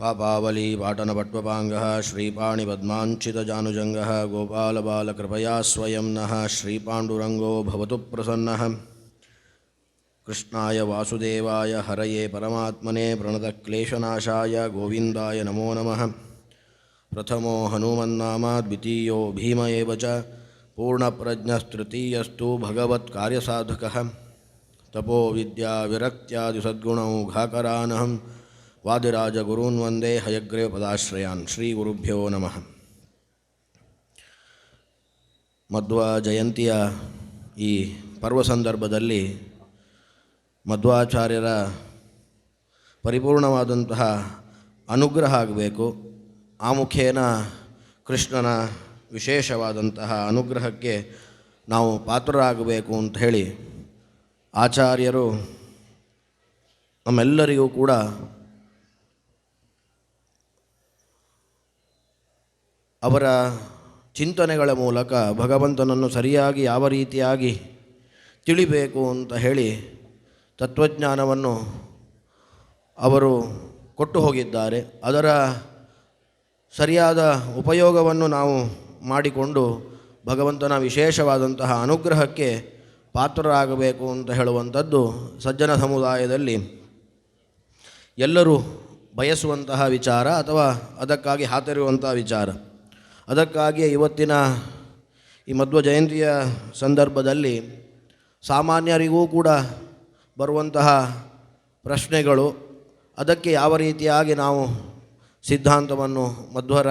पापावली पाटनपट्वपाङ्गः श्रीपाणिपद्माञ्चितजानुजङ्गः गोपालबालकृपया स्वयं नः, श्रीपाण्डुरङ्गो भवतु प्रसन्नः। कृष्णाय वासुदेवाय हरये परमात्मने प्रणतक्लेशनाशाय गोविन्दाय नमो नमः। प्रथमो हनुमन्नाम द्वितीयो भीम एव च। पूर्णप्रज्ञस्तृतीयस्तु भगवत्कार्यसाधकः। ತಪೋ ವಿದ್ಯಾ ವಿರಕ್ತಿಯಾದಿ ಸದ್ಗುಣೌ ಘಾಕರಾನಹಂ. ವಾದಿರಾಜಗುರೂನ್ ವಂದೇ ಹಯಗ್ರೇವ ಪದಾಶ್ರಯಾನ್. ಶ್ರೀ ಗುರುಭ್ಯೋ ನಮಃ. ಮಧ್ವ ಜಯಂತಿಯ ಈ ಪರ್ವ ಸಂದರ್ಭದಲ್ಲಿ ಮಧ್ವಾಚಾರ್ಯರ ಪರಿಪೂರ್ಣವಾದಂತಹ ಅನುಗ್ರಹ ಆಗಬೇಕು. ಆ ಮುಖೇನ ಕೃಷ್ಣನ ವಿಶೇಷವಾದಂತಹ ಅನುಗ್ರಹಕ್ಕೆ ನಾವು ಪಾತ್ರರಾಗಬೇಕು ಅಂತ ಹೇಳಿ ಆಚಾರ್ಯರು ನಮ್ಮೆಲ್ಲರಿಗೂ ಕೂಡ ಅವರ ಚಿಂತನೆಗಳ ಮೂಲಕ ಭಗವಂತನನ್ನು ಸರಿಯಾಗಿ ಯಾವ ರೀತಿಯಾಗಿ ತಿಳಿಬೇಕು ಅಂತ ಹೇಳಿ ತತ್ವಜ್ಞಾನವನ್ನು ಅವರು ಕೊಟ್ಟು ಹೋಗಿದ್ದಾರೆ. ಅದರ ಸರಿಯಾದ ಉಪಯೋಗವನ್ನು ನಾವು ಮಾಡಿಕೊಂಡು ಭಗವಂತನ ವಿಶೇಷವಾದಂತಹ ಅನುಗ್ರಹಕ್ಕೆ ಪಾತ್ರರಾಗಬೇಕು ಅಂತ ಹೇಳುವಂಥದ್ದು ಸಜ್ಜನ ಸಮುದಾಯದಲ್ಲಿ ಎಲ್ಲರೂ ಬಯಸುವಂತಹ ವಿಚಾರ ಅಥವಾ ಅದಕ್ಕಾಗಿ ಹಾತರಿರುವಂತಹ ವಿಚಾರ. ಅದಕ್ಕಾಗಿಯೇ ಇವತ್ತಿನ ಈ ಮಧ್ವ ಜಯಂತಿಯ ಸಂದರ್ಭದಲ್ಲಿ ಸಾಮಾನ್ಯರಿಗೂ ಕೂಡ ಬರುವಂತಹ ಪ್ರಶ್ನೆಗಳು, ಅದಕ್ಕೆ ಯಾವ ರೀತಿಯಾಗಿ ನಾವು ಸಿದ್ಧಾಂತವನ್ನು, ಮಧ್ವರ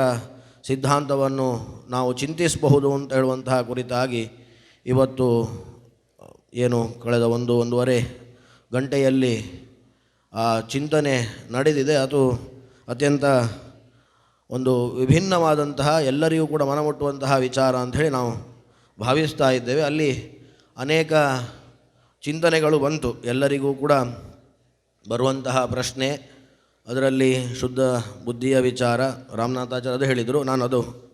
ಸಿದ್ಧಾಂತವನ್ನು ನಾವು ಚಿಂತಿಸಬಹುದು ಅಂತ ಹೇಳುವಂತಹ ಕುರಿತಾಗಿ ಇವತ್ತು ಏನು ಕಳೆದ ಒಂದು ಒಂದೂವರೆ ಗಂಟೆಯಲ್ಲಿ ಆ ಚಿಂತನೆ ನಡೆದಿದೆ. ಅದು ಅತ್ಯಂತ ಒಂದು ವಿಭಿನ್ನವಾದಂತಹ, ಎಲ್ಲರಿಗೂ ಕೂಡ ಮನಮುಟ್ಟುವಂತಹ ವಿಚಾರ ಅಂಥೇಳಿ ನಾವು ಭಾವಿಸ್ತಾ ಇದ್ದೇವೆ. ಅಲ್ಲಿ ಅನೇಕ ಚಿಂತನೆಗಳು ಬಂತು. ಎಲ್ಲರಿಗೂ ಕೂಡ ಬರುವಂತಹ ಪ್ರಶ್ನೆ, ಅದರಲ್ಲಿ ಶುದ್ಧ ಬುದ್ಧಿಯ ವಿಚಾರ, ರಾಮನಾಥಾಚಾರ್ಯ ಅದು ಹೇಳಿದರು. ನಾನು ಅದು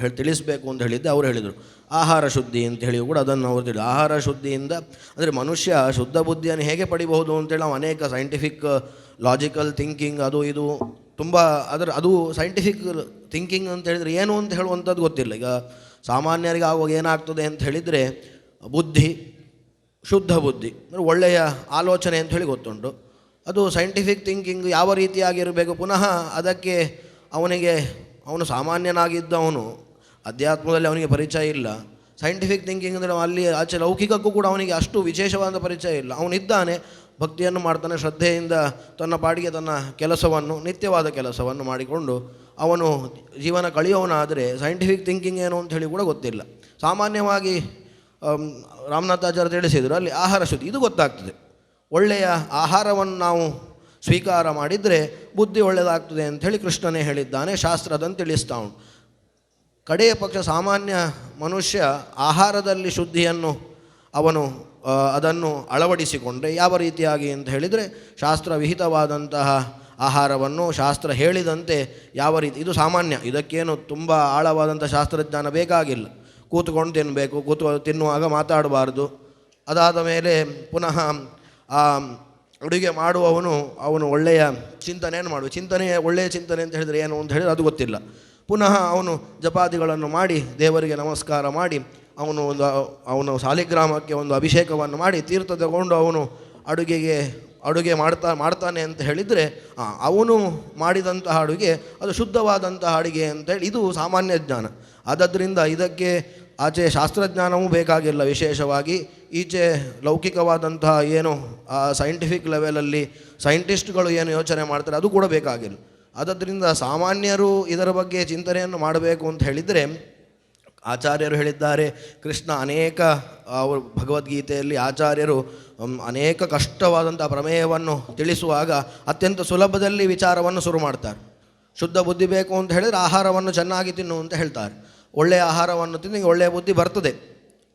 ಹೇಳಿ ತಿಳಿಸಬೇಕು ಅಂತ ಹೇಳಿದ್ದೆ, ಅವರು ಹೇಳಿದರು. ಆಹಾರ ಶುದ್ಧಿ ಅಂತ ಹೇಳಿ ಕೂಡ ಅದನ್ನು ಅವರು ತಿಳಿದ್ರು ಆಹಾರ ಶುದ್ಧಿಯಿಂದ, ಅಂದರೆ ಮನುಷ್ಯ ಶುದ್ಧ ಬುದ್ಧಿಯನ್ನು ಹೇಗೆ ಪಡಿಬಹುದು ಅಂತೇಳಿ ನಾವು ಅನೇಕ ಸೈಂಟಿಫಿಕ್ ಲಾಜಿಕಲ್ ಥಿಂಕಿಂಗ್ ಅದು ಇದು ತುಂಬ ಅದರ, ಅದು ಸೈಂಟಿಫಿಕ್ ಥಿಂಕಿಂಗ್ ಅಂತ ಹೇಳಿದರೆ ಏನು ಅಂತ ಹೇಳುವಂಥದ್ದು ಗೊತ್ತಿಲ್ಲ. ಈಗ ಸಾಮಾನ್ಯರಿಗೆ ಆಗುವಾಗ ಏನಾಗ್ತದೆ ಅಂತ ಹೇಳಿದರೆ ಬುದ್ಧಿ, ಶುದ್ಧ ಬುದ್ಧಿ, ಅಂದರೆ ಒಳ್ಳೆಯ ಆಲೋಚನೆ ಅಂತ ಹೇಳಿ ಗೊತ್ತುಂಟು. ಅದು ಸೈಂಟಿಫಿಕ್ ಥಿಂಕಿಂಗ್ ಯಾವ ರೀತಿಯಾಗಿರಬೇಕು, ಪುನಃ ಅದಕ್ಕೆ ಅವನಿಗೆ ಅವನು ಸಾಮಾನ್ಯನಾಗಿದ್ದವನು, ಅಧ್ಯಾತ್ಮದಲ್ಲಿ ಅವನಿಗೆ ಪರಿಚಯ ಇಲ್ಲ. ಸೈಂಟಿಫಿಕ್ ಥಿಂಕಿಂಗ್ ಅಂದರೆ ಅಲ್ಲಿ ಆಚೆ ಲೌಕಿಕಕ್ಕೂ ಕೂಡ ಅವನಿಗೆ ಅಷ್ಟು ವಿಶೇಷವಾದ ಪರಿಚಯ ಇಲ್ಲ. ಅವನಿದ್ದಾನೆ, ಭಕ್ತಿಯನ್ನು ಮಾಡ್ತಾನೆ, ಶ್ರದ್ಧೆಯಿಂದ ತನ್ನ ಪಾಡಿಗೆ ತನ್ನ ಕೆಲಸವನ್ನು, ನಿತ್ಯವಾದ ಕೆಲಸವನ್ನು ಮಾಡಿಕೊಂಡು ಅವನು ಜೀವನ ಕಳೆಯೋವನಾದರೆ ಸೈಂಟಿಫಿಕ್ ಥಿಂಕಿಂಗ್ ಏನು ಅಂತ ಹೇಳಿ ಕೂಡ ಗೊತ್ತಿಲ್ಲ. ಸಾಮಾನ್ಯವಾಗಿ ರಾಮನಾಥಾಚಾರ್ಯ ತಿಳಿಸಿದರು, ಅಲ್ಲಿ ಆಹಾರ ಶುದ್ಧಿ, ಇದು ಗೊತ್ತಾಗ್ತದೆ. ಒಳ್ಳೆಯ ಆಹಾರವನ್ನು ನಾವು ಸ್ವೀಕಾರ ಮಾಡಿದರೆ ಬುದ್ಧಿ ಒಳ್ಳೆಯದಾಗ್ತದೆ ಅಂಥೇಳಿ ಕೃಷ್ಣನೇ ಹೇಳಿದ್ದಾನೆ, ಶಾಸ್ತ್ರದಂತ ತಿಳಿಸ್ತಾ ಉಂಟು. ಕಡೆಯ ಪಕ್ಷ ಸಾಮಾನ್ಯ ಮನುಷ್ಯ ಆಹಾರದಲ್ಲಿ ಶುದ್ಧಿಯನ್ನು ಅವನು ಅದನ್ನು ಅಳವಡಿಸಿಕೊಂಡ್ರೆ ಯಾವ ರೀತಿಯಾಗಿ ಅಂತ ಹೇಳಿದರೆ ಶಾಸ್ತ್ರ ವಿಹಿತವಾದಂತಹ ಆಹಾರವನ್ನು ಶಾಸ್ತ್ರ ಹೇಳಿದಂತೆ ಯಾವ ರೀತಿ, ಇದು ಸಾಮಾನ್ಯ, ಇದಕ್ಕೇನು ತುಂಬ ಆಳವಾದಂಥ ಶಾಸ್ತ್ರಜ್ಞಾನ ಬೇಕಾಗಿಲ್ಲ. ಕೂತ್ಕೊಂಡು ತಿನ್ನಬೇಕು ಕೂತು ತಿನ್ನುವಾಗ ಮಾತಾಡಬಾರ್ದು. ಅದಾದ ಮೇಲೆ ಪುನಃ ಅಡುಗೆ ಮಾಡುವವನು ಅವನು ಒಳ್ಳೆಯ ಚಿಂತನೆಯನ್ನು ಮಾಡುವ. ಚಿಂತನೆ ಒಳ್ಳೆಯ ಚಿಂತನೆ ಅಂತ ಹೇಳಿದರೆ ಏನು ಅಂತ ಹೇಳಿದ್ರೆ ಅದು ಗೊತ್ತಿಲ್ಲ. ಪುನಃ ಅವನು ಜಪಾದಿಗಳನ್ನು ಮಾಡಿ, ದೇವರಿಗೆ ನಮಸ್ಕಾರ ಮಾಡಿ, ಅವನು ಒಂದು, ಅವನು ಸಾಲಿಗ್ರಾಮಕ್ಕೆ ಒಂದು ಅಭಿಷೇಕವನ್ನು ಮಾಡಿ, ತೀರ್ಥ ತಗೊಂಡು ಅವನು ಅಡುಗೆಗೆ, ಅಡುಗೆ ಮಾಡ್ತಾ, ಮಾಡ್ತಾನೆ ಅಂತ ಹೇಳಿದರೆ ಅವನು ಮಾಡಿದಂತಹ ಅಡುಗೆ ಅದು ಶುದ್ಧವಾದಂತಹ ಅಡುಗೆ ಅಂತೇಳಿ ಇದು ಸಾಮಾನ್ಯ ಜ್ಞಾನ. ಆದ್ದರಿಂದ ಇದಕ್ಕೆ ಆಚೆ ಶಾಸ್ತ್ರಜ್ಞಾನವೂ ಬೇಕಾಗಿಲ್ಲ ವಿಶೇಷವಾಗಿ. ಈಚೆ ಲೌಕಿಕವಾದಂತಹ ಏನು, ಆ ಸೈಂಟಿಫಿಕ್ ಲೆವೆಲಲ್ಲಿ ಸೈಂಟಿಸ್ಟ್ಗಳು ಏನು ಯೋಚನೆ ಮಾಡ್ತಾರೆ, ಅದು ಕೂಡ ಬೇಕಾಗಿಲ್ಲ. ಅದರಿಂದ ಸಾಮಾನ್ಯರು ಇದರ ಬಗ್ಗೆ ಚಿಂತನೆಯನ್ನು ಮಾಡಬೇಕು ಅಂತ ಹೇಳಿದರೆ, ಆಚಾರ್ಯರು ಹೇಳಿದ್ದಾರೆ, ಕೃಷ್ಣ ಅನೇಕ ಅವರು ಭಗವದ್ಗೀತೆಯಲ್ಲಿ ಆಚಾರ್ಯರು ಅನೇಕ ಕಷ್ಟವಾದಂಥ ಪ್ರಮೇಯವನ್ನು ತಿಳಿಸುವಾಗ ಅತ್ಯಂತ ಸುಲಭದಲ್ಲಿ ವಿಚಾರವನ್ನು ಶುರು ಮಾಡ್ತಾರೆ. ಶುದ್ಧ ಬುದ್ಧಿ ಬೇಕು ಅಂತ ಹೇಳಿದರೆ ಆಹಾರವನ್ನು ಚೆನ್ನಾಗಿ ತಿನ್ನು ಅಂತ ಹೇಳ್ತಾರೆ. ಒಳ್ಳೆಯ ಆಹಾರವನ್ನು ತಿಂದು ಒಳ್ಳೆಯ ಬುದ್ಧಿ ಬರ್ತದೆ.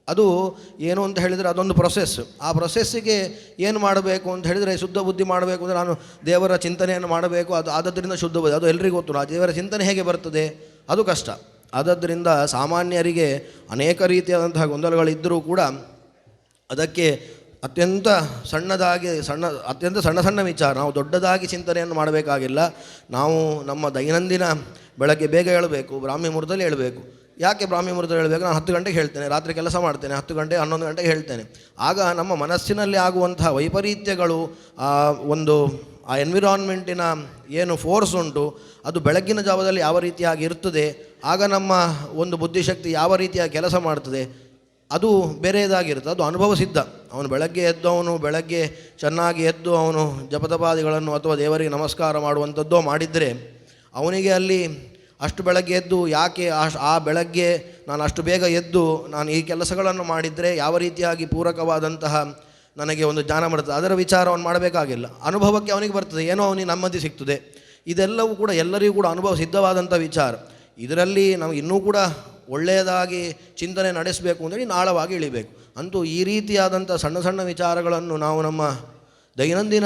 ಅದು ಏನು ಅಂತ ಹೇಳಿದರೆ ಅದೊಂದು ಪ್ರೊಸೆಸ್ ಆ ಪ್ರೊಸೆಸ್ಸಿಗೆ ಏನು ಮಾಡಬೇಕು ಅಂತ ಹೇಳಿದರೆ ಶುದ್ಧ ಬುದ್ಧಿ ಮಾಡಬೇಕು ಅಂದರೆ ನಾನು ದೇವರ ಚಿಂತನೆಯನ್ನು ಮಾಡಬೇಕು. ಅದು ಆದ್ದರಿಂದ ಶುದ್ಧ ಬುದ್ಧಿ. ಅದು ಎಲ್ಲರಿಗೂ ಗೊತ್ತು. ಆ ದೇವರ ಚಿಂತನೆ ಹೇಗೆ ಬರ್ತದೆ? ಅದು ಕಷ್ಟ. ಆದ್ದರಿಂದ ಸಾಮಾನ್ಯರಿಗೆ ಅನೇಕ ರೀತಿಯಾದಂತಹ ಗೊಂದಲಗಳಿದ್ದರೂ ಕೂಡ ಅದಕ್ಕೆ ಅತ್ಯಂತ ಸಣ್ಣದಾಗಿ, ಸಣ್ಣ, ಅತ್ಯಂತ ಸಣ್ಣ ಸಣ್ಣ ವಿಚಾರ. ನಾವು ದೊಡ್ಡದಾಗಿ ಚಿಂತನೆಯನ್ನು ಮಾಡಬೇಕಾಗಿಲ್ಲ. ನಾವು ನಮ್ಮ ದೈನಂದಿನ ಬೆಳಗ್ಗೆ ಬೇಗ ಹೇಳಬೇಕು ಬ್ರಾಹ್ಮಿ ಮುಹೂರ್ತದಲ್ಲಿ ಹೇಳಬೇಕು ಯಾಕೆ ಬ್ರಾಹ್ಮಿ ಮುಹೂರ್ತ ಹೇಳಬೇಕು? ನಾನು ಹತ್ತು ಗಂಟೆಗೆ ಹೇಳ್ತೇನೆ, ರಾತ್ರಿ ಕೆಲಸ ಮಾಡ್ತೇನೆ, ಹತ್ತು ಗಂಟೆ, ಹನ್ನೊಂದು ಗಂಟೆಗೆ ಹೇಳ್ತೇನೆ. ಆಗ ನಮ್ಮ ಮನಸ್ಸಿನಲ್ಲಿ ಆಗುವಂತಹ ವೈಪರೀತ್ಯಗಳು ಒಂದು, ಆ ಎನ್ವಿರಾನ್ಮೆಂಟಿನ ಏನು ಫೋರ್ಸ್ ಉಂಟು, ಅದು ಬೆಳಗ್ಗಿನ ಜಾವದಲ್ಲಿ ಯಾವ ರೀತಿಯಾಗಿ ಇರ್ತದೆ, ಆಗ ನಮ್ಮ ಒಂದು ಬುದ್ಧಿಶಕ್ತಿ ಯಾವ ರೀತಿಯಾಗಿ ಕೆಲಸ ಮಾಡ್ತದೆ, ಅದು ಬೇರೆಯದಾಗಿರುತ್ತೆ. ಅದು ಅನುಭವ ಸಿದ್ಧ. ಅವನು ಬೆಳಗ್ಗೆ ಎದ್ದು ಅವನು ಬೆಳಗ್ಗೆ ಚೆನ್ನಾಗಿ ಎದ್ದು ಅವನು ಜಪತಪಾದಿಗಳನ್ನು ಅಥವಾ ದೇವರಿಗೆ ನಮಸ್ಕಾರ ಮಾಡುವಂಥದ್ದೋ ಮಾಡಿದರೆ, ಅವನಿಗೆ ಅಲ್ಲಿ ಅಷ್ಟು ಬೆಳಗ್ಗೆ ಎದ್ದು ಯಾಕೆ ಆ ಬೆಳಗ್ಗೆ ನಾನು ಅಷ್ಟು ಬೇಗ ಎದ್ದು ನಾನು ಈ ಕೆಲಸಗಳನ್ನು ಮಾಡಿದರೆ ಯಾವ ರೀತಿಯಾಗಿ ಪೂರಕವಾದಂತಹ ನನಗೆ ಒಂದು ಜ್ಞಾನ ಬರ್ತದೆ. ಅದರ ವಿಚಾರ ಅವನು ಮಾಡಬೇಕಾಗಿಲ್ಲ. ಅನುಭವಕ್ಕೆ ಅವನಿಗೆ ಬರ್ತದೆ. ಏನೋ ಅವನಿಗೆ ನೆಮ್ಮದಿ ಸಿಗ್ತದೆ. ಇದೆಲ್ಲವೂ ಕೂಡ ಎಲ್ಲರಿಗೂ ಕೂಡ ಅನುಭವ ಸಿದ್ಧವಾದಂಥ ವಿಚಾರ. ಇದರಲ್ಲಿ ನಾವು ಇನ್ನೂ ಕೂಡ ಒಳ್ಳೆಯದಾಗಿ ಚಿಂತನೆ ನಡೆಸಬೇಕು ಅಂತೇಳಿ ನಾಳವಾಗಿ ಇಳಿಬೇಕು. ಅಂತೂ ಈ ರೀತಿಯಾದಂಥ ಸಣ್ಣ ಸಣ್ಣ ವಿಚಾರಗಳನ್ನು ನಾವು ನಮ್ಮ ದೈನಂದಿನ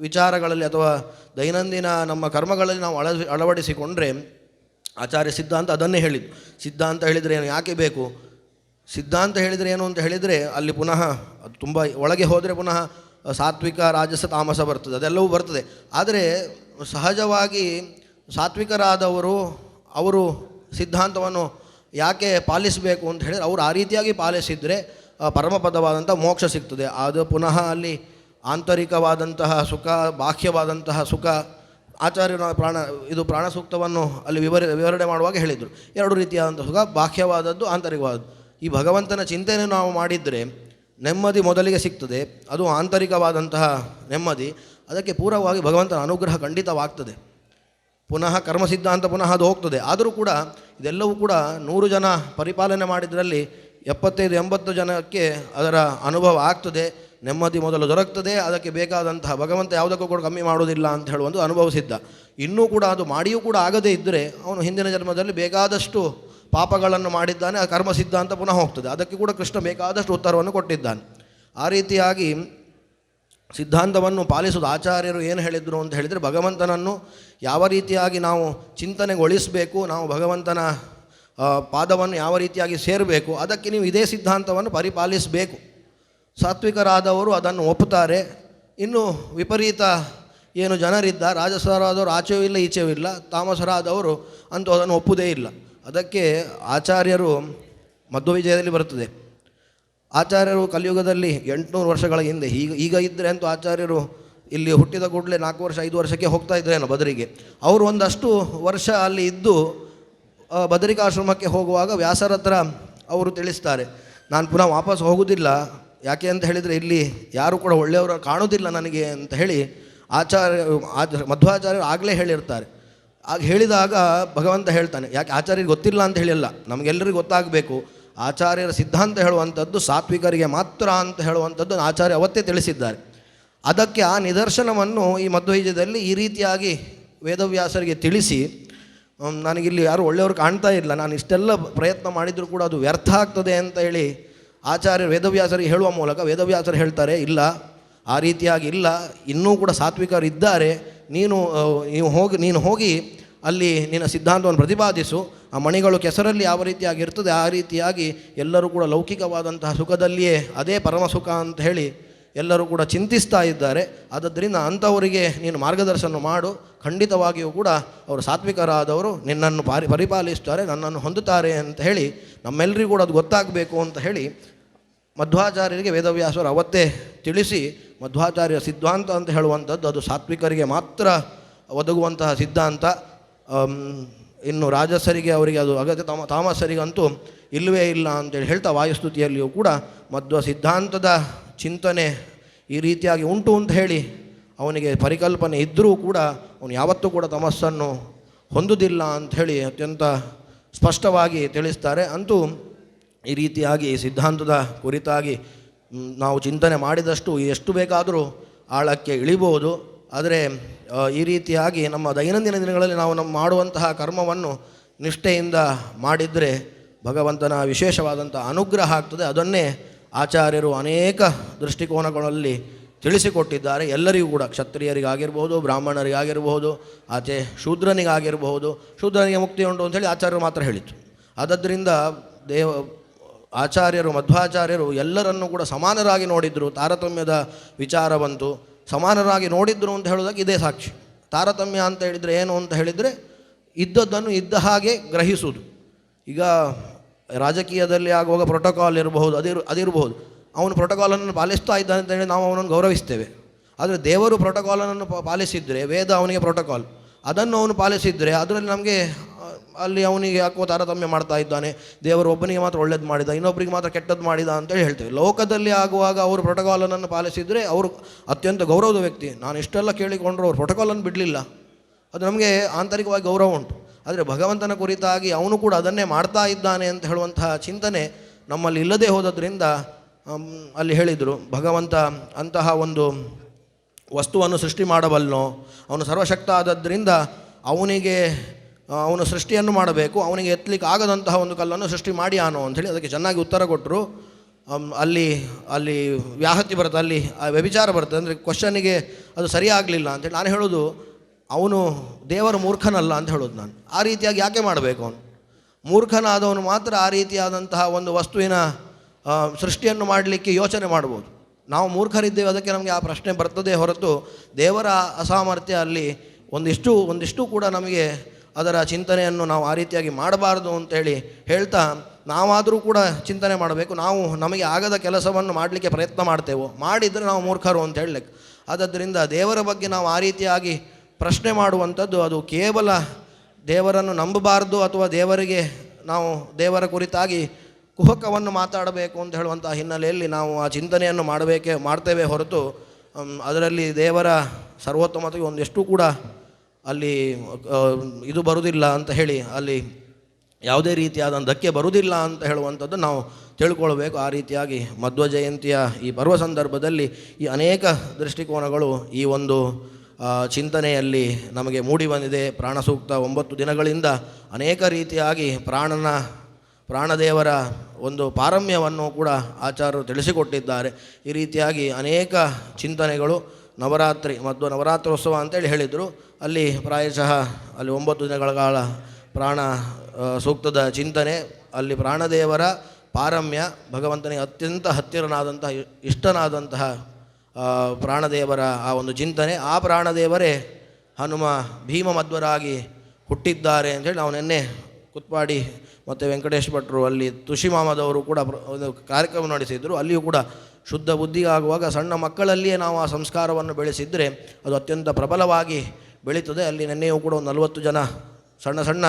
ವಿಚಾರಗಳಲ್ಲಿ ಅಥವಾ ದೈನಂದಿನ ನಮ್ಮ ಕರ್ಮಗಳಲ್ಲಿ ನಾವು ಅಳ ಅಳವಡಿಸಿಕೊಂಡ್ರೆ ಆಚಾರ್ಯ ಸಿದ್ಧಾಂತ ಅದನ್ನೇ ಹೇಳಿದ್ದು. ಸಿದ್ಧಾಂತ ಹೇಳಿದರೆ ಏನು, ಯಾಕೆ ಬೇಕು? ಸಿದ್ಧಾಂತ ಹೇಳಿದರೆ ಏನು ಅಂತ ಹೇಳಿದರೆ ಅಲ್ಲಿ ಪುನಃ ಅದು ತುಂಬ ಒಳಗೆ ಹೋದರೆ ಪುನಃ ಸಾತ್ವಿಕ, ರಾಜಸ, ತಾಮಸ ಬರ್ತದೆ. ಅದೆಲ್ಲವೂ ಬರ್ತದೆ. ಆದರೆ ಸಹಜವಾಗಿ ಸಾತ್ವಿಕರಾದವರು ಅವರು ಸಿದ್ಧಾಂತವನ್ನು ಯಾಕೆ ಪಾಲಿಸಬೇಕು ಅಂತ ಹೇಳಿದರೆ ಅವರು ಆ ರೀತಿಯಾಗಿ ಪಾಲಿಸಿದರೆ ಪರಮಪದವಾದಂಥ ಮೋಕ್ಷ ಸಿಗ್ತದೆ. ಅದು ಪುನಃ ಅಲ್ಲಿ ಆಂತರಿಕವಾದಂತಹ ಸುಖ, ಬಾಹ್ಯವಾದಂತಹ ಸುಖ ಆಚಾರ್ಯನ ಪ್ರಾಣ, ಇದು ಪ್ರಾಣ ಸೂಕ್ತವನ್ನು ಅಲ್ಲಿ ವಿವರ, ವಿವರಣೆ ಮಾಡುವಾಗ ಹೇಳಿದರು. ಎರಡು ರೀತಿಯಾದಂಥ ಸುಖ ಬಾಹ್ಯವಾದದ್ದು, ಆಂತರಿಕವಾದದ್ದು. ಈ ಭಗವಂತನ ಚಿಂತನೆ ನಾವು ಮಾಡಿದರೆ ನೆಮ್ಮದಿ ಮೊದಲಿಗೆ ಸಿಗ್ತದೆ. ಅದು ಆಂತರಿಕವಾದಂತಹ ನೆಮ್ಮದಿ. ಅದಕ್ಕೆ ಪೂರ್ವವಾಗಿ ಭಗವಂತನ ಅನುಗ್ರಹ ಖಂಡಿತವಾಗ್ತದೆ. ಪುನಃ ಕರ್ಮ ಸಿದ್ಧಾಂತ ಪುನಃ ಅದು ಹೋಗ್ತದೆ. ಆದರೂ ಕೂಡ ಇದೆಲ್ಲವೂ ಕೂಡ ನೂರು ಜನ ಪರಿಪಾಲನೆ ಮಾಡಿದ್ರಲ್ಲಿ ಎಪ್ಪತ್ತೈದು, ಎಂಬತ್ತು ಜನಕ್ಕೆ ಅದರ ಅನುಭವ ಆಗ್ತದೆ. ನೆಮ್ಮದಿ ಮೊದಲು ದೊರಕ್ತದೆ, ಅದಕ್ಕೆ ಬೇಕಾದಂತಹ ಭಗವಂತ ಯಾವುದಕ್ಕೂ ಕೂಡ ಕಮ್ಮಿ ಮಾಡೋದಿಲ್ಲ ಅಂತ ಹೇಳುವ ಅನುಭವ ಸಿದ್ಧ. ಇನ್ನೂ ಕೂಡ ಅದು ಮಾಡಿಯೂ ಕೂಡ ಆಗದೇ ಇದ್ದರೆ ಅವನು ಹಿಂದಿನ ಜನ್ಮದಲ್ಲಿ ಬೇಕಾದಷ್ಟು ಪಾಪಗಳನ್ನು ಮಾಡಿದ್ದಾನೆ ಆ ಕರ್ಮ ಸಿದ್ಧಾಂತ ಪುನಃ ಹೋಗ್ತದೆ. ಅದಕ್ಕೆ ಕೂಡ ಕೃಷ್ಣ ಬೇಕಾದಷ್ಟು ಉತ್ತರವನ್ನು ಕೊಟ್ಟಿದ್ದಾನೆ. ಆ ರೀತಿಯಾಗಿ ಸಿದ್ಧಾಂತವನ್ನು ಪಾಲಿಸೋದು ಆಚಾರ್ಯರು ಏನು ಹೇಳಿದರು ಅಂತ ಹೇಳಿದರೆ, ಭಗವಂತನನ್ನು ಯಾವ ರೀತಿಯಾಗಿ ನಾವು ಚಿಂತನೆಗೊಳಿಸಬೇಕು ನಾವು ಭಗವಂತನ ಪಾದವನ್ನು ಯಾವ ರೀತಿಯಾಗಿ ಸೇರಬೇಕು, ಅದಕ್ಕೆ ನೀವು ಇದೇ ಸಿದ್ಧಾಂತವನ್ನು ಪರಿಪಾಲಿಸಬೇಕು. ಸಾತ್ವಿಕರಾದವರು ಅದನ್ನು ಒಪ್ಪುತ್ತಾರೆ. ಇನ್ನು ವಿಪರೀತ ಏನು ಜನರಿದ್ದ ರಾಜಸರಾದವರು ಆಚೆಯೂ ಇಲ್ಲ, ಈಚೆಯೂ ಇಲ್ಲ. ತಾಮಸರಾದವರು ಅಂತೂ ಅದನ್ನು ಒಪ್ಪುವುದೇ ಇಲ್ಲ. ಅದಕ್ಕೆ ಆಚಾರ್ಯರು ಮಧ್ವವಿಜಯದಲ್ಲಿ ಬರುತ್ತದೆ. ಆಚಾರ್ಯರು ಕಲಿಯುಗದಲ್ಲಿ ಎಂಟುನೂರು ವರ್ಷಗಳ ಹಿಂದೆ, ಈಗ ಈಗ ಇದ್ದರೆ ಅಂತೂ ಆಚಾರ್ಯರು ಇಲ್ಲಿ ಹುಟ್ಟಿದ ಕೂಡಲೇ ನಾಲ್ಕು ವರ್ಷ, ಐದು ವರ್ಷಕ್ಕೆ ಹೋಗ್ತಾ ಇದ್ರೇನೋ ಬದರಿಗೆ. ಅವರು ಒಂದಷ್ಟು ವರ್ಷ ಅಲ್ಲಿ ಇದ್ದು ಬದರಿಕಾಶ್ರಮಕ್ಕೆ ಹೋಗುವಾಗ ವ್ಯಾಸರ ಹತ್ರ ಅವರು ತಿಳಿಸ್ತಾರೆ. ನಾನು ಪುನಃ ವಾಪಸ್ ಹೋಗುವುದಿಲ್ಲ ಯಾಕೆ ಅಂತ ಹೇಳಿದರೆ ಇಲ್ಲಿ ಯಾರು ಕೂಡ ಒಳ್ಳೆಯವರು ಕಾಣೋದಿಲ್ಲ ನನಗೆ ಅಂತ ಹೇಳಿ ಆಚಾರ್ಯ ಆಚ ಮಧ್ವಾಚಾರ್ಯರು ಆಗಲೇ ಹೇಳಿರ್ತಾರೆ. ಆಗ ಹೇಳಿದಾಗ ಭಗವಂತ ಹೇಳ್ತಾನೆ, ಯಾಕೆ ಆಚಾರ್ಯರಿಗೆ ಗೊತ್ತಿಲ್ಲ ಅಂತ ಹೇಳಿಲ್ಲ ನಮಗೆಲ್ಲರಿಗೂ ಗೊತ್ತಾಗಬೇಕು. ಆಚಾರ್ಯರ ಸಿದ್ಧಾಂತ ಹೇಳುವಂಥದ್ದು ಸಾತ್ವಿಕರಿಗೆ ಮಾತ್ರ ಅಂತ ಹೇಳುವಂಥದ್ದು ಆಚಾರ್ಯ ಅವತ್ತೇ ತಿಳಿಸಿದ್ದಾರೆ. ಅದಕ್ಕೆ ಆ ನಿದರ್ಶನವನ್ನು ಈ ಮಧ್ವೈಜದಲ್ಲಿ ಈ ರೀತಿಯಾಗಿ ವೇದವ್ಯಾಸರಿಗೆ ತಿಳಿಸಿ ನನಗಿಲ್ಲಿ ಯಾರು ಒಳ್ಳೆಯವರು ಕಾಣ್ತಾ ಇಲ್ಲ, ನಾನು ಇಷ್ಟೆಲ್ಲ ಪ್ರಯತ್ನ ಮಾಡಿದರೂ ಕೂಡ ಅದು ವ್ಯರ್ಥ ಆಗ್ತದೆ ಅಂತ ಹೇಳಿ ಆಚಾರ್ಯ ವೇದವ್ಯಾಸರಿಗೆ ಹೇಳುವ ಮೂಲಕ ವೇದವ್ಯಾಸರು ಹೇಳ್ತಾರೆ, ಇಲ್ಲ, ಆ ರೀತಿಯಾಗಿ ಇಲ್ಲ, ಇನ್ನೂ ಕೂಡ ಸಾತ್ವಿಕರು ಇದ್ದಾರೆ, ನೀನು ನೀವು ಹೋಗಿ, ನೀನು ಹೋಗಿ ಅಲ್ಲಿ ನಿನ್ನ ಸಿದ್ಧಾಂತವನ್ನು ಪ್ರತಿಪಾದಿಸು, ಆ ಮಣಿಗಳು ಕೆಸರಲ್ಲಿ ಯಾವ ರೀತಿಯಾಗಿ ಇರ್ತದೆ, ಆ ರೀತಿಯಾಗಿ ಎಲ್ಲರೂ ಕೂಡ ಲೌಕಿಕವಾದಂತಹ ಸುಖದಲ್ಲಿಯೇ ಅದೇ ಪರಮ ಸುಖ ಅಂತ ಹೇಳಿ ಎಲ್ಲರೂ ಕೂಡ ಚಿಂತಿಸ್ತಾ ಇದ್ದಾರೆ. ಆದ್ದರಿಂದ ಅಂಥವರಿಗೆ ನೀನು ಮಾರ್ಗದರ್ಶನ ಮಾಡು. ಖಂಡಿತವಾಗಿಯೂ ಕೂಡ ಅವರು ಸಾತ್ವಿಕರಾದವರು ನಿನ್ನನ್ನು ಪಾರಿ, ಪರಿಪಾಲಿಸ್ತಾರೆ, ನನ್ನನ್ನು ಹೊಂದುತ್ತಾರೆ ಅಂತ ಹೇಳಿ ನಮ್ಮೆಲ್ಲರಿಗೂ ಕೂಡ ಅದು ಗೊತ್ತಾಗಬೇಕು ಅಂತ ಹೇಳಿ ಮಧ್ವಾಚಾರ್ಯರಿಗೆ ವೇದವ್ಯಾಸರು ಅವತ್ತೇ ತಿಳಿಸಿ ಮಧ್ವಾಚಾರ್ಯ ಸಿದ್ಧಾಂತ ಅಂತ ಹೇಳುವಂಥದ್ದು ಅದು ಸಾತ್ವಿಕರಿಗೆ ಮಾತ್ರ ಒದಗುವಂತಹ ಸಿದ್ಧಾಂತ. ಇನ್ನು ರಾಜಸರಿಗೆ ಅವರಿಗೆ ಅದು ಅಗತ್ಯ, ತಾಮ, ತಾಮಸರಿಗಂತೂ ಇಲ್ಲವೇ ಇಲ್ಲ ಅಂತೇಳಿ ಹೇಳ್ತಾ ವಾಯುಸ್ತುತಿಯಲ್ಲಿಯೂ ಕೂಡ ಮಧ್ವ ಸಿದ್ಧಾಂತದ ಚಿಂತನೆ ಈ ರೀತಿಯಾಗಿ ಉಂಟು ಅಂತ ಹೇಳಿ ಅವನಿಗೆ ಪರಿಕಲ್ಪನೆ ಇದ್ದರೂ ಕೂಡ ಅವನು ಯಾವತ್ತೂ ಕೂಡ ತಮಸ್ಸನ್ನು ಹೊಂದುವುದಿಲ್ಲ ಅಂತ ಹೇಳಿ ಅತ್ಯಂತ ಸ್ಪಷ್ಟವಾಗಿ ತಿಳಿಸ್ತಾರೆ. ಅಂತೂ ಈ ರೀತಿಯಾಗಿ ಸಿದ್ಧಾಂತದ ಕುರಿತಾಗಿ ನಾವು ಚಿಂತನೆ ಮಾಡಿದಷ್ಟು ಎಷ್ಟು ಬೇಕಾದರೂ ಆಳಕ್ಕೆ ಇಳಿಬೋದು. ಆದರೆ ಈ ರೀತಿಯಾಗಿ ನಮ್ಮ ದೈನಂದಿನ ದಿನಗಳಲ್ಲಿ ನಾವು ನಮ್ಮ ಮಾಡುವಂತಹ ಕರ್ಮವನ್ನು ನಿಷ್ಠೆಯಿಂದ ಮಾಡಿದರೆ ಭಗವಂತನ ವಿಶೇಷವಾದಂಥ ಅನುಗ್ರಹ ಆಗ್ತದೆ. ಅದನ್ನೇ ಆಚಾರ್ಯರು ಅನೇಕ ದೃಷ್ಟಿಕೋನಗಳಲ್ಲಿ ತಿಳಿಸಿಕೊಟ್ಟಿದ್ದಾರೆ. ಎಲ್ಲರಿಗೂ ಕೂಡ, ಕ್ಷತ್ರಿಯರಿಗಾಗಿರ್ಬೋದು ಬ್ರಾಹ್ಮಣರಿಗಾಗಿರಬಹುದು ಆಚೆ ಶೂದ್ರನಿಗಾಗಿರಬಹುದು ಶೂದ್ರನಿಗೆ ಮುಕ್ತಿ ಉಂಟು ಅಂತೇಳಿ ಆಚಾರ್ಯರು ಮಾತ್ರ ಹೇಳಿತು ಆದ್ದರಿಂದ ದೇವ ಆಚಾರ್ಯರು, ಮಧ್ವಾಚಾರ್ಯರು ಎಲ್ಲರನ್ನೂ ಕೂಡ ಸಮಾನರಾಗಿ ನೋಡಿದ್ರು. ತಾರತಮ್ಯದ ವಿಚಾರ ಬಂತು. ಸಮಾನರಾಗಿ ನೋಡಿದ್ರು ಅಂತ ಹೇಳೋದಕ್ಕೆ ಇದೇ ಸಾಕ್ಷಿ. ತಾರತಮ್ಯ ಅಂತ ಹೇಳಿದರೆ ಏನು ಅಂತ ಹೇಳಿದರೆ ಇದ್ದದ್ದನ್ನು ಇದ್ದ ಹಾಗೆ ಗ್ರಹಿಸುವುದು. ಈಗ ರಾಜಕೀಯದಲ್ಲಿ ಆಗುವಾಗ ಪ್ರೋಟೋಕಾಲ್ ಇರಬಹುದು, ಅದಿರು, ಅದಿರಬಹುದು. ಅವನು ಪ್ರೋಟೋಕಾಲನ್ನು ಪಾಲಿಸ್ತಾ ಇದ್ದಾನೆ ಅಂತ ಹೇಳಿ ನಾವು ಅವನನ್ನು ಗೌರವಿಸ್ತೇವೆ. ಆದರೆ ದೇವರು ಪ್ರೋಟೋಕಾಲನ್ನು ಪಾಲಿಸಿದರೆ, ವೇದ ಅವನಿಗೆ ಪ್ರೋಟೋಕಾಲ್ ಅದನ್ನು ಅವನು ಪಾಲಿಸಿದರೆ, ಅದರಲ್ಲಿ ನಮಗೆ ಅಲ್ಲಿ ಅವನಿಗೆ ಯಾಕೋ ತಾರತಮ್ಯ ಮಾಡ್ತಾ ಇದ್ದಾನೆ. ದೇವರು ಒಬ್ಬನಿಗೆ ಮಾತ್ರ ಒಳ್ಳೇದು ಮಾಡಿದ ಇನ್ನೊಬ್ಬರಿಗೆ ಮಾತ್ರ ಕೆಟ್ಟದ್ದು ಮಾಡಿದ ಅಂತೇಳಿ ಹೇಳ್ತೇವೆ. ಲೋಕದಲ್ಲಿ ಆಗುವಾಗ ಅವರು ಪ್ರೋಟೋಕಾಲನ್ನು ಪಾಲಿಸಿದರೆ ಅವರು ಅತ್ಯಂತ ಗೌರವದ ವ್ಯಕ್ತಿ. ನಾನು ಇಷ್ಟೆಲ್ಲ ಕೇಳಿಕೊಂಡ್ರು ಅವ್ರು ಪ್ರೋಟೋಕಾಲನ್ನು ಬಿಡಲಿಲ್ಲ. ಅದು ನಮಗೆ ಆಂತರಿಕವಾಗಿ ಗೌರವ ಉಂಟು. ಆದರೆ ಭಗವಂತನ ಕುರಿತಾಗಿ ಅವನು ಕೂಡ ಅದನ್ನೇ ಮಾಡ್ತಾ ಇದ್ದಾನೆ ಅಂತ ಹೇಳುವಂತಹ ಚಿಂತನೆ ನಮ್ಮಲ್ಲಿ ಇಲ್ಲದೆ ಹೋದದ್ರಿಂದ ಅಲ್ಲಿ ಹೇಳಿದರು, ಭಗವಂತ ಅಂತಹ ಒಂದು ವಸ್ತುವನ್ನು ಸೃಷ್ಟಿ ಮಾಡಬಲ್ಲೋ ಅವನು ಸರ್ವಶಕ್ತ ಆದದ್ದರಿಂದ ಅವನಿಗೆ ಅವನು ಸೃಷ್ಟಿಯನ್ನು ಮಾಡಬೇಕು, ಅವನಿಗೆ ಎತ್ತಲಿಕ್ಕೆ ಆಗದಂತಹ ಒಂದು ಕಲ್ಲನ್ನು ಸೃಷ್ಟಿ ಮಾಡಿ ಆನೋ ಅಂಥೇಳಿ ಅದಕ್ಕೆ ಚೆನ್ನಾಗಿ ಉತ್ತರ ಕೊಟ್ಟರು ಅಲ್ಲಿ ಅಲ್ಲಿ ವ್ಯಾಹತಿ ಬರುತ್ತೆ, ಅಲ್ಲಿ ವ್ಯಭಿಚಾರ ಬರುತ್ತೆ, ಅಂದರೆ ಕ್ವಶನಿಗೆ ಅದು ಸರಿಯಾಗಲಿಲ್ಲ ಅಂತೇಳಿ ನಾನು ಹೇಳೋದು, ಅವನು ದೇವರ ಮೂರ್ಖನಲ್ಲ ಅಂತ ಹೇಳೋದು ನಾನು. ಆ ರೀತಿಯಾಗಿ ಯಾಕೆ ಮಾಡಬೇಕು ಅವನು? ಮೂರ್ಖನಾದವನು ಮಾತ್ರ ಆ ರೀತಿಯಾದಂತಹ ಒಂದು ವಸ್ತುವಿನ ಸೃಷ್ಟಿಯನ್ನು ಮಾಡಲಿಕ್ಕೆ ಯೋಚನೆ ಮಾಡ್ಬೋದು. ನಾವು ಮೂರ್ಖರಿದ್ದೇವೆ, ಅದಕ್ಕೆ ನಮಗೆ ಆ ಪ್ರಶ್ನೆ ಬರ್ತದೆ ಹೊರತು ದೇವರ ಅಸಾಮರ್ಥ್ಯ ಅಲ್ಲಿ ಒಂದಿಷ್ಟು ಒಂದಿಷ್ಟು ಕೂಡ ನಮಗೆ ಅದರ ಚಿಂತನೆಯನ್ನು ನಾವು ಆ ರೀತಿಯಾಗಿ ಮಾಡಬಾರ್ದು ಅಂತೇಳಿ ಹೇಳ್ತಾ ನಾವಾದರೂ ಕೂಡ ಚಿಂತನೆ ಮಾಡಬೇಕು. ನಾವು ನಮಗೆ ಆಗದ ಕೆಲಸವನ್ನು ಮಾಡಲಿಕ್ಕೆ ಪ್ರಯತ್ನ ಮಾಡ್ತೇವೋ. ಮಾಡಿದರೆ ನಾವು ಮೂರ್ಖರು ಅಂತ ಹೇಳಲಿಕ್ಕೆ. ಆದ್ದರಿಂದ ದೇವರ ಬಗ್ಗೆ ನಾವು ಆ ರೀತಿಯಾಗಿ ಪ್ರಶ್ನೆ ಮಾಡುವಂಥದ್ದು ಅದು ಕೇವಲ ದೇವರನ್ನು ನಂಬಬಾರ್ದು ಅಥವಾ ದೇವರಿಗೆ ನಾವು ದೇವರ ಕುರಿತಾಗಿ ಕುಹಕವನ್ನು ಮಾತಾಡಬೇಕು ಅಂತ ಹೇಳುವಂಥ ಹಿನ್ನೆಲೆಯಲ್ಲಿ ನಾವು ಆ ಚಿಂತನೆಯನ್ನು ಮಾಡಬೇಕೇ, ಮಾಡ್ತೇವೆ ಹೊರತು ಅದರಲ್ಲಿ ದೇವರ ಸರ್ವೋತ್ತಮತೆಗೆ ಒಂದೆಷ್ಟು ಕೂಡ ಅಲ್ಲಿ ಇದು ಬರುವುದಿಲ್ಲ ಅಂತ ಹೇಳಿ ಅಲ್ಲಿ ಯಾವುದೇ ರೀತಿಯಾದ ಧಕ್ಕೆ ಬರುವುದಿಲ್ಲ ಅಂತ ಹೇಳುವಂಥದ್ದು ನಾವು ತಿಳ್ಕೊಳ್ಬೇಕು. ಆ ರೀತಿಯಾಗಿ ಮಧ್ವ ಜಯಂತಿಯ ಈ ಪರ್ವ ಸಂದರ್ಭದಲ್ಲಿ ಈ ಅನೇಕ ದೃಷ್ಟಿಕೋನಗಳು ಈ ಒಂದು ಚಿಂತನೆಯಲ್ಲಿ ನಮಗೆ ಮೂಡಿ ಬಂದಿದೆ. ಪ್ರಾಣ ಸೂಕ್ತ ಒಂಬತ್ತು ದಿನಗಳಿಂದ ಅನೇಕ ರೀತಿಯಾಗಿ ಪ್ರಾಣನ, ಪ್ರಾಣದೇವರ ಒಂದು ಪಾರಮ್ಯವನ್ನು ಕೂಡ ಆಚಾರ್ಯರು ತಿಳಿಸಿಕೊಟ್ಟಿದ್ದಾರೆ. ಈ ರೀತಿಯಾಗಿ ಅನೇಕ ಚಿಂತನೆಗಳು ನವರಾತ್ರಿ ಮತ್ತು ನವರಾತ್ರೋತ್ಸವ ಅಂತೇಳಿ ಹೇಳಿದರು. ಅಲ್ಲಿ ಪ್ರಾಯಶಃ ಅಲ್ಲಿ ಒಂಬತ್ತು ದಿನಗಳ ಕಾಲ ಪ್ರಾಣ ಸೂಕ್ತದ ಚಿಂತನೆ, ಅಲ್ಲಿ ಪ್ರಾಣದೇವರ ಪಾರಮ್ಯ, ಭಗವಂತನಿಗೆ ಅತ್ಯಂತ ಹತ್ತಿರನಾದಂತಹ ಇಷ್ಟನಾದಂತಹ ಪ್ರಾಣದೇವರ ಆ ಒಂದು ಚಿಂತನೆ. ಆ ಪ್ರಾಣದೇವರೇ ಹನುಮ ಭೀಮ ಮಧ್ವರಾಗಿ ಹುಟ್ಟಿದ್ದಾರೆ ಅಂತೇಳಿ ನಾವು ನಿನ್ನೆ ಕುತ್ಪಾಡಿ ಮತ್ತು ವೆಂಕಟೇಶ್ ಭಟ್ರು ಅಲ್ಲಿ ತುಷಿ ಮಾಮದವರು ಕೂಡ ಒಂದು ಕಾರ್ಯಕ್ರಮ ನಡೆಸಿದ್ದರು ಅಲ್ಲಿಯೂ ಕೂಡ ಶುದ್ಧ ಬುದ್ಧಿಗಾಗುವಾಗ ಸಣ್ಣ ಮಕ್ಕಳಲ್ಲಿಯೇ ನಾವು ಆ ಸಂಸ್ಕಾರವನ್ನು ಬೆಳೆಸಿದರೆ ಅದು ಅತ್ಯಂತ ಪ್ರಬಲವಾಗಿ ಬೆಳೀತದೆ. ಅಲ್ಲಿ ನಿನ್ನೆಯೂ ಕೂಡ ಒಂದು ನಲವತ್ತು ಜನ ಸಣ್ಣ ಸಣ್ಣ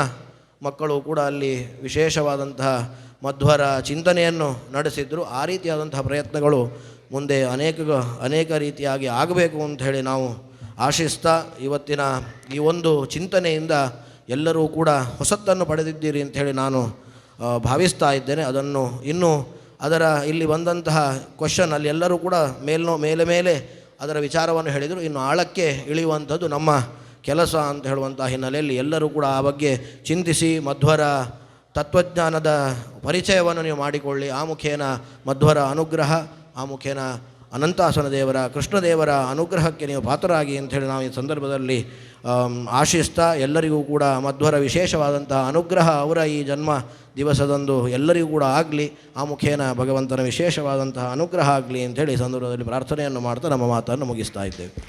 ಮಕ್ಕಳು ಕೂಡ ಅಲ್ಲಿ ವಿಶೇಷವಾದಂತಹ ಮಧ್ವರ ಚಿಂತನೆಯನ್ನು ನಡೆಸಿದ್ರು. ಆ ರೀತಿಯಾದಂತಹ ಪ್ರಯತ್ನಗಳು ಮುಂದೆ ಅನೇಕ ಅನೇಕ ರೀತಿಯಾಗಿ ಆಗಬೇಕು ಅಂತ ಹೇಳಿ ನಾವು ಆಶಿಸ್ತಾ ಇವತ್ತಿನ ಈ ಒಂದು ಚಿಂತನೆಯಿಂದ ಎಲ್ಲರೂ ಕೂಡ ಹೊಸತನ್ನು ಪಡೆದಿದ್ದೀರಿ ಅಂತ ಹೇಳಿ ನಾನು ಭಾವಿಸ್ತಾ ಇದ್ದೇನೆ. ಅದನ್ನು ಇನ್ನೂ ಅದರ ಇಲ್ಲಿ ಬಂದಂತಹ ಕ್ವಶನ್ ಅಲ್ಲಿ ಎಲ್ಲರೂ ಕೂಡ ಮೇಲ್ನೋ, ಮೇಲೆ ಮೇಲೆ ಅದರ ವಿಚಾರವನ್ನು ಹೇಳಿದರು. ಇನ್ನು ಆಳಕ್ಕೆ ಇಳಿಯುವಂಥದ್ದು ನಮ್ಮ ಕೆಲಸ ಅಂತ ಹೇಳುವಂಥ ಹಿನ್ನೆಲೆಯಲ್ಲಿ ಎಲ್ಲರೂ ಕೂಡ ಆ ಬಗ್ಗೆ ಚಿಂತಿಸಿ ಮಧ್ವರ ತತ್ವಜ್ಞಾನದ ಪರಿಚಯವನ್ನು ನೀವು ಮಾಡಿಕೊಳ್ಳಿ. ಆ ಮುಖೇನ ಮಧ್ವರ ಅನುಗ್ರಹ, ಆ ಮುಖೇನ ಅನಂತಾಸನ ದೇವರ, ಕೃಷ್ಣದೇವರ ಅನುಗ್ರಹಕ್ಕೆ ನೀವು ಪಾತ್ರರಾಗಿ ಅಂಥೇಳಿ ನಾವು ಈ ಸಂದರ್ಭದಲ್ಲಿ ಆಶಿಸ್ತಾ ಎಲ್ಲರಿಗೂ ಕೂಡ ಮಧ್ವರ ವಿಶೇಷವಾದಂತಹ ಅನುಗ್ರಹ ಅವರ ಈ ಜನ್ಮ ದಿವಸದಂದು ಎಲ್ಲರಿಗೂ ಕೂಡ ಆಗಲಿ. ಆ ಮುಖೇನ ಭಗವಂತನ ವಿಶೇಷವಾದಂತಹ ಅನುಗ್ರಹ ಆಗಲಿ ಅಂತೇಳಿ ಸಂದರ್ಭದಲ್ಲಿ ಪ್ರಾರ್ಥನೆಯನ್ನು ಮಾಡ್ತಾ ನಮ್ಮ ಮಾತನ್ನು ಮುಗಿಸ್ತಾ ಇದ್ದೇವೆ.